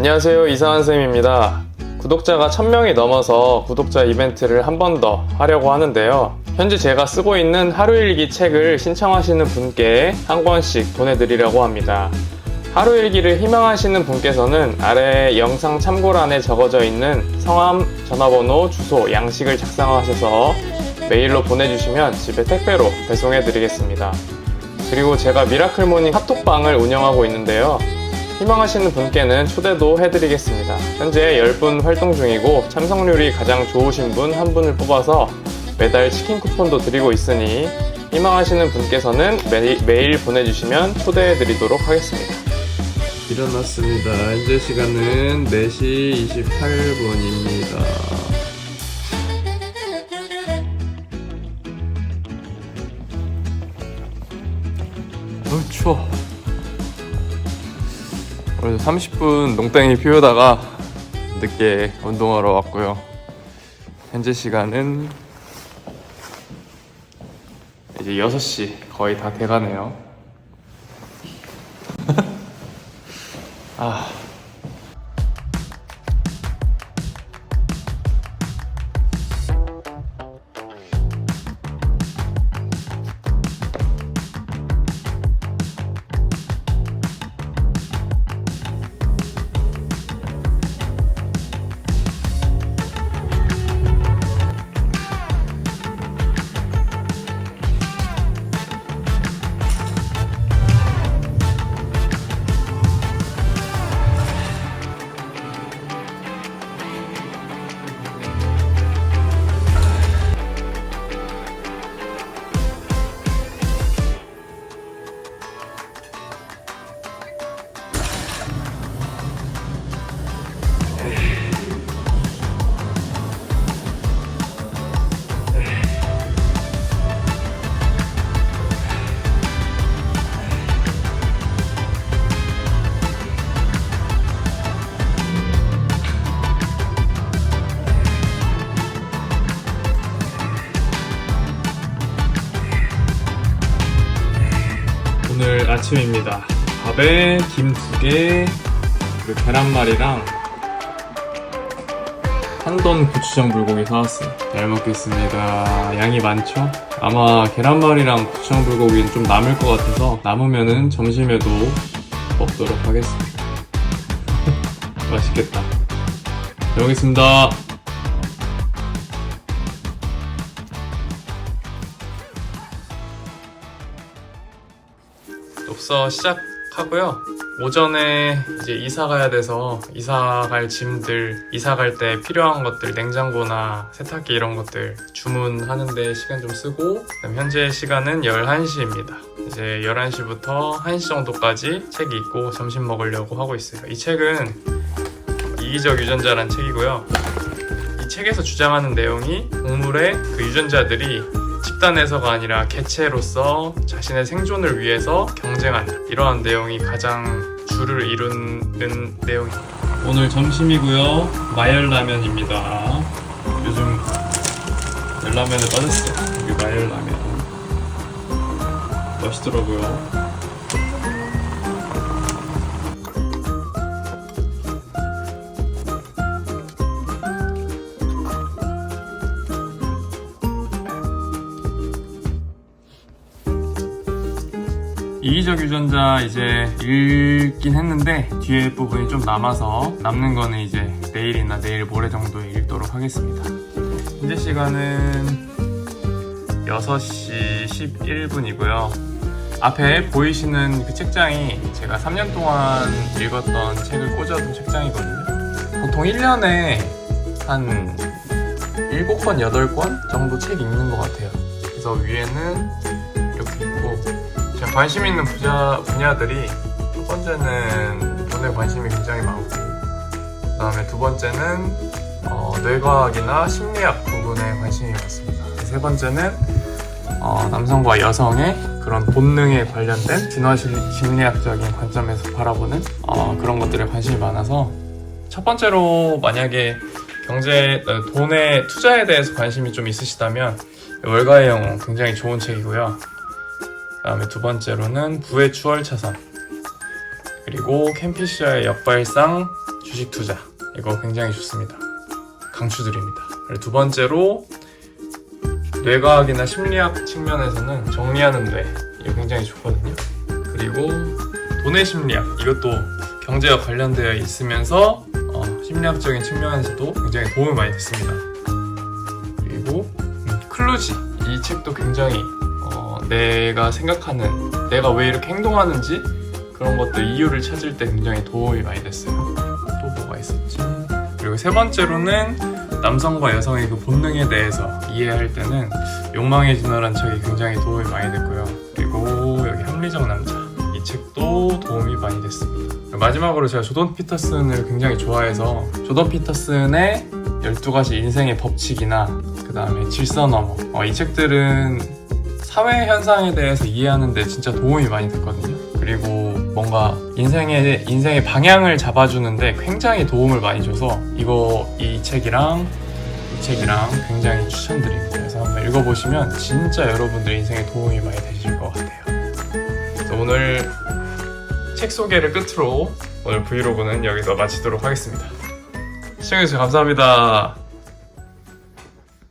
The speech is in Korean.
안녕하세요. 이상한 쌤입니다. 구독자가 1000명이 넘어서 구독자 이벤트를 한 번 더 하려고 하는데요. 현재 제가 쓰고 있는 하루일기 책을 신청하시는 분께 한 권씩 보내드리려고 합니다. 하루일기를 희망하시는 분께서는 아래 영상 참고란에 적어져 있는 성함, 전화번호, 주소, 양식을 작성하셔서 메일로 보내주시면 집에 택배로 배송해드리겠습니다. 그리고 제가 미라클 모닝 카톡방을 운영하고 있는데요. 희망하시는 분께는 초대도 해드리겠습니다. 현재 10분 활동 중이고 참석률이 가장 좋으신 분 한 분을 뽑아서 매달 치킨 쿠폰도 드리고 있으니 희망하시는 분께서는 메일, 메일 보내주시면 초대해드리도록 하겠습니다. 일어났습니다. 현재 시간은 4시 28분입니다. 어, 추워. 오늘 30분 농땡이 피우다가 늦게 운동하러 왔고요. 현재 시간은 이제 6시 거의 다 돼가네요. 아. 오늘 아침입니다. 밥에 김 두 개, 그리고 계란말이랑 한돈 고추장 불고기 사왔어요. 잘 먹겠습니다. 양이 많죠? 아마 계란말이랑 고추장 불고기는 좀 남을 것 같아서 남으면은 점심에도 먹도록 하겠습니다. 맛있겠다. 잘 먹겠습니다. 독서 시작하고요. 오전에 이제 이사 가야 돼서 이사 갈 짐들, 이사 갈 때 필요한 것들, 냉장고나 세탁기 이런 것들 주문하는데 시간 좀 쓰고, 현재 시간은 11시입니다. 이제 11시부터 1시 정도까지 책 읽고 점심 먹으려고 하고 있어요. 이 책은 이기적 유전자란 책이고요. 이 책에서 주장하는 내용이 동물의 그 유전자들이 집단에서가 아니라 개체로서 자신의 생존을 위해서 경쟁한다. 이러한 내용이 가장 주를 이루는 내용입니다. 오늘 점심이고요. 마열라면입니다. 요즘 열라면에 빠졌어요. 여기 마열라면. 맛있더라고요. 이기적 유전자 이제 읽긴 했는데 뒤에 부분이 좀 남아서 남는 거는 이제 내일이나 내일 모레 정도에 읽도록 하겠습니다. 현재 시간은 6시 11분이고요. 앞에 보이시는 그 책장이 제가 3년 동안 읽었던 책을 꽂아둔 책장이거든요. 보통 1년에 한 7권, 8권 정도 책 읽는 것 같아요. 그래서 위에는 이렇게 있고 제가 관심 있는 분야, 분야들이 첫 번째는 돈에 관심이 굉장히 많고 그 다음에 두 번째는 어, 뇌과학이나 심리학 부분에 관심이 많습니다. 세 번째는 어, 남성과 여성의 그런 본능에 관련된 진화 심- 심리학적인 관점에서 바라보는 어, 그런 것들에 관심이 많아서 첫 번째로 만약에 경제 어, 돈의 투자에 대해서 관심이 좀 있으시다면 월가의 영웅 굉장히 좋은 책이고요. 그다음에 두 번째로는 부의 추월 차선 그리고 캠피시아의 역발상 주식 투자 이거 굉장히 좋습니다. 강추드립니다. 두 번째로 뇌과학이나 심리학 측면에서는 정리하는 뇌 이거 굉장히 좋거든요. 그리고 돈의 심리학 이것도 경제와 관련되어 있으면서 어, 심리학적인 측면에서도 굉장히 도움이 많이 됐습니다. 그리고 음, 클루지 이 책도 굉장히 어, 내가 생각하는 내가 왜 이렇게 행동하는지 그런 것들 이유를 찾을 때 굉장히 도움이 많이 됐어요. 또 뭐가 있었지? 그리고 세 번째로는 남성과 여성의 그 본능에 대해서 이해할 때는 욕망의 진화란 책이 굉장히 도움이 많이 됐고요. 그리고 여기 합리적 남자 이 책도 도움이 많이 됐습니다. 마지막으로 제가 조던 피터슨을 굉장히 좋아해서 조던 피터슨의 12가지 인생의 법칙이나 그 다음에 질서 너머 어, 이 책들은 사회 현상에 대해서 이해하는데 진짜 도움이 많이 됐거든요. 그리고 뭔가 인생의 인생의 방향을 잡아주는데 굉장히 도움을 많이 줘서 이거 이 책이랑 이 책이랑 굉장히 추천드립니다. 그래서 한번 읽어보시면 진짜 여러분들 인생에 도움이 많이 되실 것 같아요. 오늘 책 소개를 끝으로 오늘 브이로그는 여기서 마치도록 하겠습니다. 시청해주셔서 감사합니다.